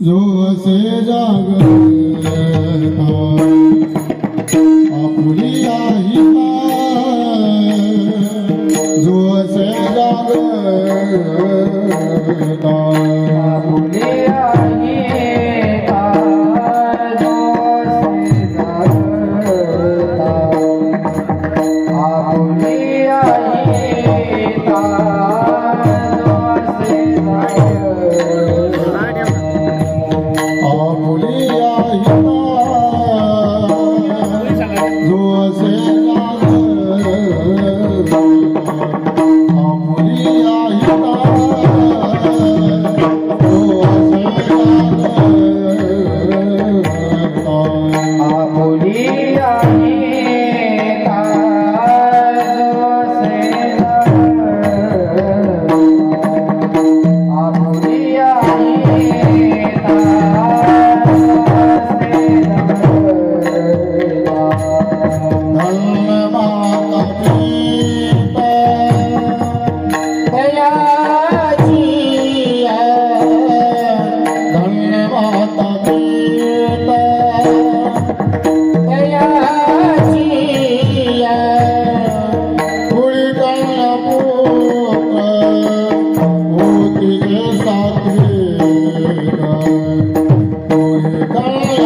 जो से जागता आपुली आई जो असे जागता Música Amen.